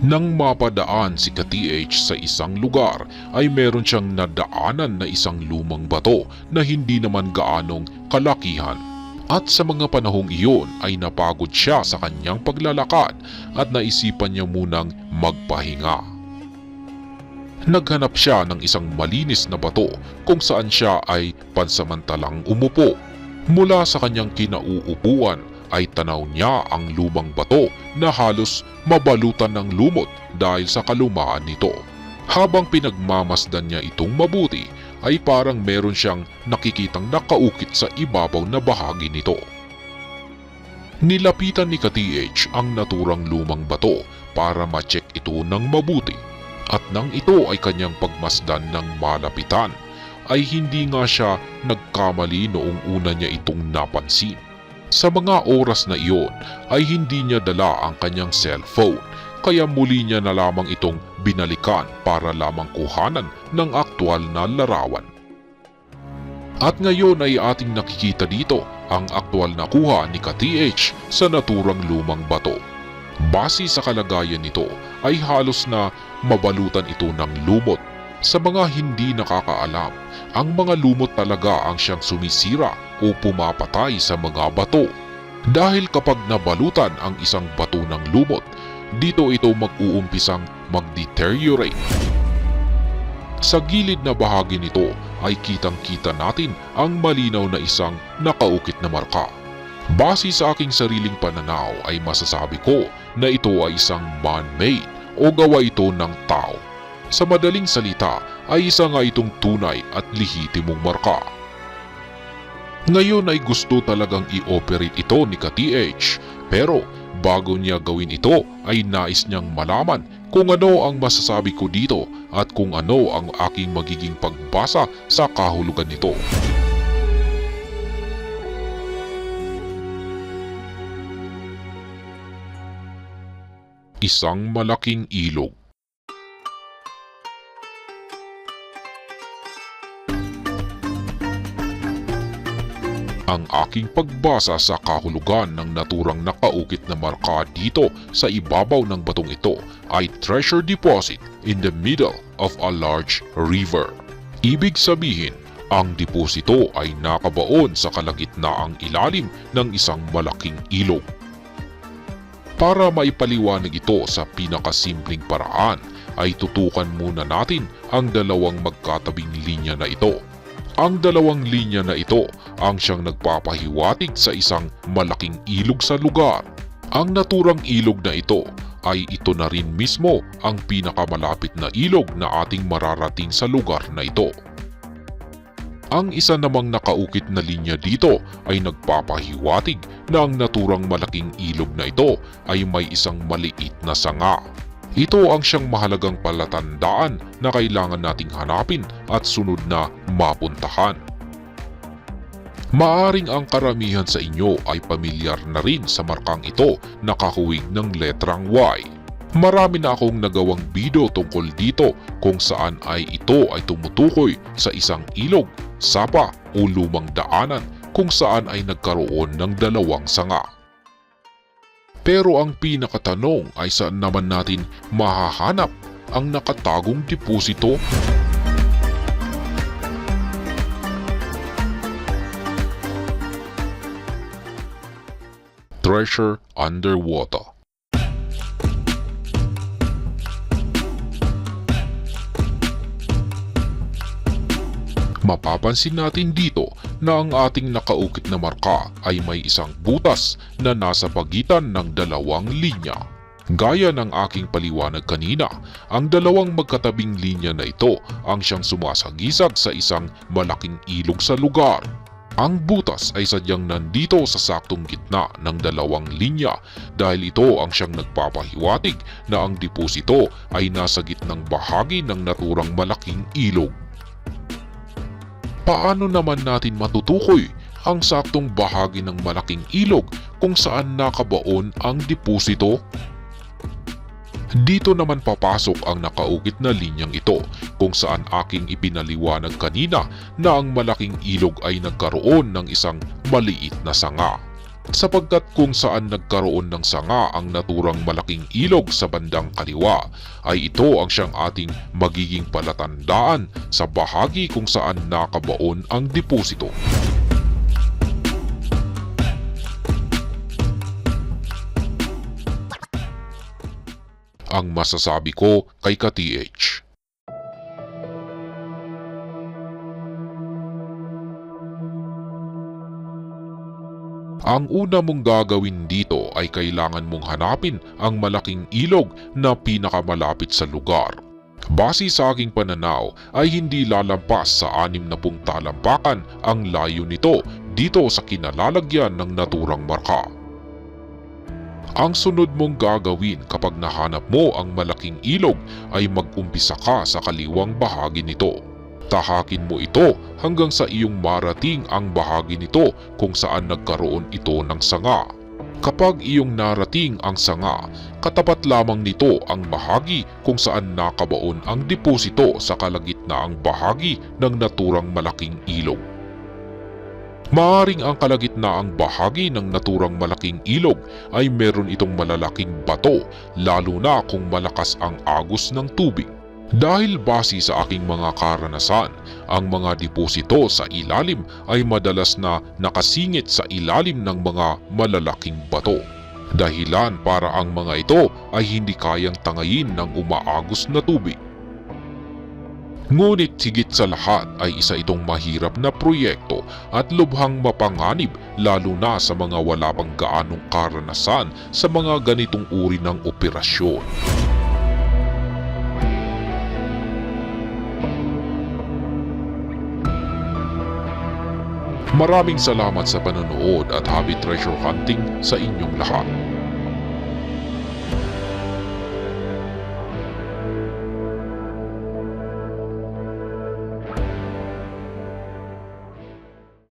Nang mapadaan si ka-TH sa isang lugar ay meron siyang nadaanan na isang lumang bato na hindi naman gaanong kalakihan. At sa mga panahong iyon ay napagod siya sa kanyang paglalakad at naisipan niya munang magpahinga. Naghanap siya ng isang malinis na bato kung saan siya ay pansamantalang umupo. Mula sa kanyang kinauupuan ay tanaw niya ang lumang bato na halos mabalutan ng lumot dahil sa kalumaan nito. Habang pinagmamasdan niya itong mabuti ay parang meron siyang nakikitang nakaukit sa ibabaw na bahagi nito. Nilapitan ni ka-TH ang naturang lumang bato para ma-check ito ng mabuti at nang ito ay kanyang pagmasdan ng malapitan ay hindi nga siya nagkamali noong una niya itong napansin. Sa mga oras na iyon ay hindi niya dala ang kanyang cellphone kaya muli niya na lamang itong binalikan para lamang kuhanan ng aktwal na larawan. At ngayon ay ating nakikita dito ang aktwal na kuha ni ka-TH sa naturang lumang bato. Base sa kalagayan nito ay halos na mabalutan ito ng lumot. Sa mga hindi nakakaalam, ang mga lumot talaga ang siyang sumisira o pumapatay sa mga bato. Dahil kapag nabalutan ang isang bato ng lumot, dito ito mag-uumpisang mag-deteriorate. Sa gilid na bahagi nito ay kitang-kita natin ang malinaw na isang nakaukit na marka. Base sa aking sariling pananaw ay masasabi ko na ito ay isang man-made o gawa ito ng tao. Sa madaling salita ay isa nga itong tunay at lihitimong marka. Ngayon ay gusto talagang i-operate ito ni ka-TH pero bago niya gawin ito ay nais niyang malaman kung ano ang masasabi ko dito at kung ano ang aking magiging pagbasa sa kahulugan nito. Isang malaking ilog ang aking pagbasa sa kahulugan ng naturang nakaukit na marka dito sa ibabaw ng batong ito ay treasure deposit in the middle of a large river. Ibig sabihin, ang deposito ay nakabaon sa kalagitnaang ilalim ng isang malaking ilog. Para maipaliwanag ito sa pinakasimpleng paraan ay tutukan muna natin ang dalawang magkatabing linya na ito. Ang dalawang linya na ito ang siyang nagpapahiwatig sa isang malaking ilog sa lugar. Ang naturang ilog na ito ay ito na rin mismo ang pinakamalapit na ilog na ating mararating sa lugar na ito. Ang isa namang nakaukit na linya dito ay nagpapahiwatig na ang naturang malaking ilog na ito ay may isang maliit na sanga. Ito ang siyang mahalagang palatandaan na kailangan nating hanapin at sunod na mapuntahan. Maaring ang karamihan sa inyo ay pamilyar na rin sa markang ito na kakuwig ng letrang Y. Marami na akong nagawang video tungkol dito kung saan ay ito ay tumutukoy sa isang ilog, sapa o lumang daanan kung saan ay nagkaroon ng dalawang sanga. Pero ang pinakatanong ay saan naman natin mahahanap ang nakatagong deposito? Treasure Underwater Mapapansin natin dito na ang ating nakaukit na marka ay may isang butas na nasa pagitan ng dalawang linya. Gaya ng aking paliwanag kanina, ang dalawang magkatabing linya na ito ang siyang sumasagisag sa isang malaking ilog sa lugar. Ang butas ay sadyang nandito sa saktong gitna ng dalawang linya dahil ito ang siyang nagpapahiwatig na ang deposito ay nasa gitnang bahagi ng naturang malaking ilog. Paano naman natin matutukoy ang saktong bahagi ng malaking ilog kung saan nakabaon ang deposito? Dito naman papasok ang nakaukit na linyang ito kung saan aking ipinaliwanag kanina na ang malaking ilog ay nagkaroon ng isang maliit na sanga. Sapagkat kung saan nagkaroon ng sanga ang naturang malaking ilog sa bandang kaliwa ay ito ang siyang ating magiging palatandaan sa bahagi kung saan nakabaon ang deposito. Ang masasabi ko kay ka-TH. Ang una mong gagawin dito ay kailangan mong hanapin ang malaking ilog na pinakamalapit sa lugar. Base sa aking pananaw ay hindi lalampas sa anim na pung talampakan ang layo nito dito sa kinalalagyan ng naturang marka. Ang sunod mong gagawin kapag nahanap mo ang malaking ilog ay mag-umpisa ka sa kaliwang bahagi nito. Tahakin mo ito hanggang sa iyong marating ang bahagi nito kung saan nagkaroon ito ng sanga. Kapag iyong narating ang sanga, katapat lamang nito ang bahagi kung saan nakabaon ang deposito sa kalagitnaang bahagi ng naturang malaking ilog. Maaring ang kalagitnaang bahagi ng naturang malaking ilog ay meron itong malalaking bato lalo na kung malakas ang agos ng tubig. Dahil base sa aking mga karanasan, ang mga deposito sa ilalim ay madalas na nakasingit sa ilalim ng mga malalaking bato. Dahilan para ang mga ito ay hindi kayang tangayin ng umaagos na tubig. Ngunit higit sa lahat ay isa itong mahirap na proyekto at lubhang mapanganib lalo na sa mga wala pang gaanong karanasan sa mga ganitong uri ng operasyon. Maraming salamat sa panonood at happy treasure hunting sa inyong lahat.